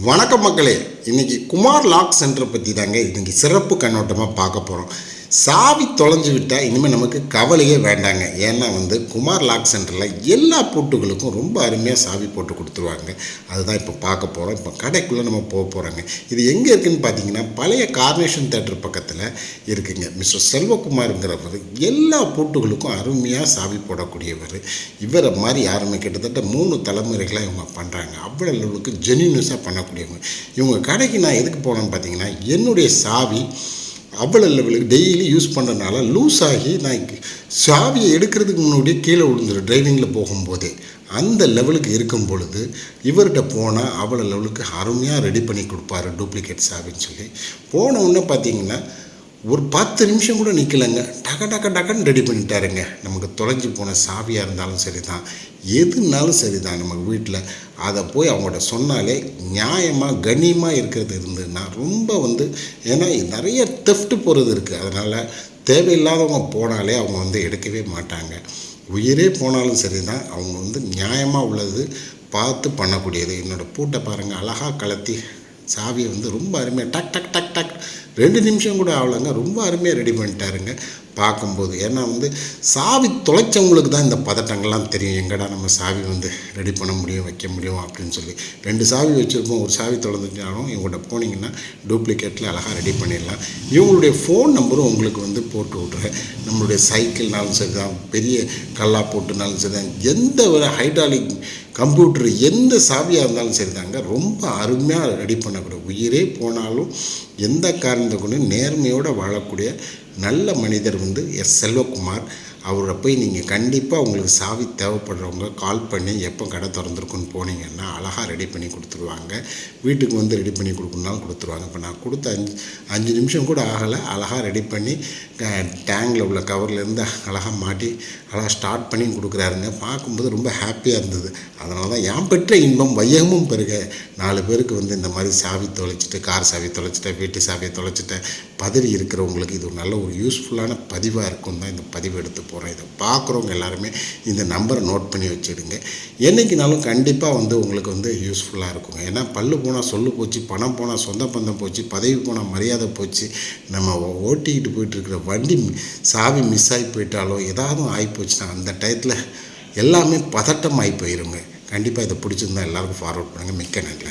வணக்கம் மக்களே. இன்றைக்கி குமார் லாக் சென்டரை பற்றி தாங்க இன்றைக்கி சிறப்பு கண்ணோட்டமாக பார்க்க போகிறோம் சாவி தொலைஞ்சு விட்டால் இனிமேல் நமக்கு கவலையே வேண்டாங்க. ஏன்னா வந்து குமார் லாக் சென்டரில் எல்லா பூட்டுகளுக்கும் ரொம்ப அருமையாக சாவி போட்டு கொடுத்துருவாங்க. அதுதான் இப்போ பார்க்க போகிறோம் இப்போ கடைக்குள்ளே நம்ம போக போகிறோங்க இது எங்கே இருக்குதுன்னு பார்த்தீங்கன்னா பழைய கார்னேஷன் தேட்டர் பக்கத்தில் இருக்குங்க. மிஸ்டர் செல்வகுமாருங்கிறவர் எல்லா பூட்டுகளுக்கும் அருமையாக சாவி போடக்கூடியவர். இவரை மாதிரி யாருமே கிட்டத்தட்ட மூணு தலைமுறைகளாக இவங்க பண்ணுறாங்க அவ்வளோ அளவுக்கு ஜென்யூனஸாக பண்ணக்கூடியவங்க. இவங்க கடைக்கு நான் எதுக்கு போனேன்னு பார்த்தீங்கன்னா என்னுடைய சாவி அவ்வளோ லெவலுக்கு டெய்லி யூஸ் பண்ணுறதுனால லூஸ் ஆகி நான் சாவியை எடுக்கிறதுக்கு முன்னாடியே கீழே விழுந்துடும் டிரைவிங்கில் போகும்போதே. அந்த லெவலுக்கு இருக்கும் பொழுது இவர்கிட்ட போனால் அவ்வளோ லெவலுக்கு அருமையாக ரெடி பண்ணி கொடுப்பாரு டூப்ளிகேட் சாவின்னு சொல்லி. போன உடனே பார்த்தீங்கன்னா ஒரு பத்து நிமிஷம் கூட நிற்கலைங்க டக டக டக்குன்னு ரெடி பண்ணிட்டாருங்க. நமக்கு தொலைஞ்சு போன சாவியாக இருந்தாலும் சரி தான் எதுனாலும் சரி தான் நமக்கு வீட்டில் அதை போய் அவங்கள்ட்ட சொன்னாலே நியாயமாக கண்ணியமாக இருக்கிறது இருந்ததுன்னா ரொம்ப வந்து ஏன்னா நிறைய தெஃப்ட் போகிறது இருக்குது அதனால் தேவையில்லாதவங்க போனாலே அவங்க வந்து எடுக்கவே மாட்டாங்க. உயிரே போனாலும் சரி தான் அவங்க வந்து நியாயமாக உள்ளது பார்த்து பண்ணக்கூடியது. என்னோடய பூட்டை பாருங்கள் அழகாக கலத்தி சாவியை வந்து ரொம்ப அருமையாக டக் டக் டக் டக். ரெண்டு நிமிஷம் கூட ஆகலைங்க. ரொம்ப அருமையாக ரெடி பண்ணிட்டாருங்க. பார்க்கும்போது ஏன்னா வந்து சாவி தொலைச்சவங்களுக்கு தான் இந்த பதட்டங்கள்லாம் தெரியும். எங்கடா நம்ம சாவி வந்து ரெடி பண்ண முடியும் வைக்க முடியும் அப்படின்னு சொல்லி. ரெண்டு சாவி வச்சுருப்போம். ஒரு சாவி தொலைஞ்சிட்டாலும் இவங்கள்ட்ட போனீங்கன்னா டூப்ளிகேட்டில் அழகாக ரெடி பண்ணிடலாம். இவங்களுடைய ஃபோன் நம்பரும் உங்களுக்கு வந்து போட்டு விட்றேன் நம்மளுடைய சைக்கிள்னாலும் சரி தான் பெரிய கல்லா போட்டுனாலும் சரி தான் எந்த ஒரு ஹைட்ராலிக் கம்ப்யூட்டர் எந்த சாவியாக இருந்தாலும் சரி தாங்க ரொம்ப அருமையாக ரெடி பண்ணக்கூடிய உயிரே போனாலும் எந்த காரணத்தை கொண்டு நேர்மையோடு வாழக்கூடிய நல்ல மனிதர் வந்து எஸ் செல்வகுமார். அவரை போய் நீங்கள் கண்டிப்பாக உங்களுக்கு சாவி தேவைப்படுறவங்க கால் பண்ணி எப்போ கடை திறந்துருக்குன்னு போனீங்கன்னா அழகாக ரெடி பண்ணி கொடுத்துருவாங்க. வீட்டுக்கு வந்து ரெடி பண்ணி கொடுக்கணுனாலும் கொடுத்துருவாங்க. இப்போ நான் கொடுத்த அஞ்சு அஞ்சு நிமிஷம் கூட ஆகலை. அழகாக ரெடி பண்ணி டேங்கில் உள்ள கவர்லேருந்து அழகாக மாட்டி அழகாக ஸ்டார்ட் பண்ணி கொடுக்குறாருங்க. பார்க்கும்போது ரொம்ப ஹாப்பியாக இருந்தது. அதனால தான் ஏன் பெற்ற இன்பம் வையகமும் பெருக. நாலு பேருக்கு வந்து இந்த மாதிரி சாவி தொலைச்சிட்டு கார் சாவி தொலைச்சிட்டேன் வீட்டு சாவியை தொலைச்சிட்டேன். பதவி இருக்கிறவங்களுக்கு இது ஒரு நல்ல ஒரு யூஸ்ஃபுல்லான பதிவாக இருக்கும் தான் இந்த பதிவு எடுத்து போகிறேன் இதை பார்க்குறவங்க எல்லாருமே இந்த நம்பரை நோட் பண்ணி வச்சுடுங்க. என்றைக்குனாலும் கண்டிப்பாக வந்து உங்களுக்கு வந்து யூஸ்ஃபுல்லாக இருக்குங்க. ஏன்னா பல்லு போனால் சொல்லு போச்சு பணம் போனால் சொந்த பந்தம் போச்சு பதவி போனால் மரியாதை போச்சு. நம்ம ஓட்டிக்கிட்டு போயிட்டுருக்கிற வண்டி சாவி மிஸ் ஆகி போயிட்டாலோ ஏதாவது ஆகி போச்சுன்னா அந்த டயத்தில் எல்லாமே பதட்டம் ஆகி போயிருங்க. கண்டிப்பாக இதை பிடிச்சிருந்தா எல்லாருக்கும் ஃபார்வர்ட் பண்ணுங்கள் மிக்க நன்றி.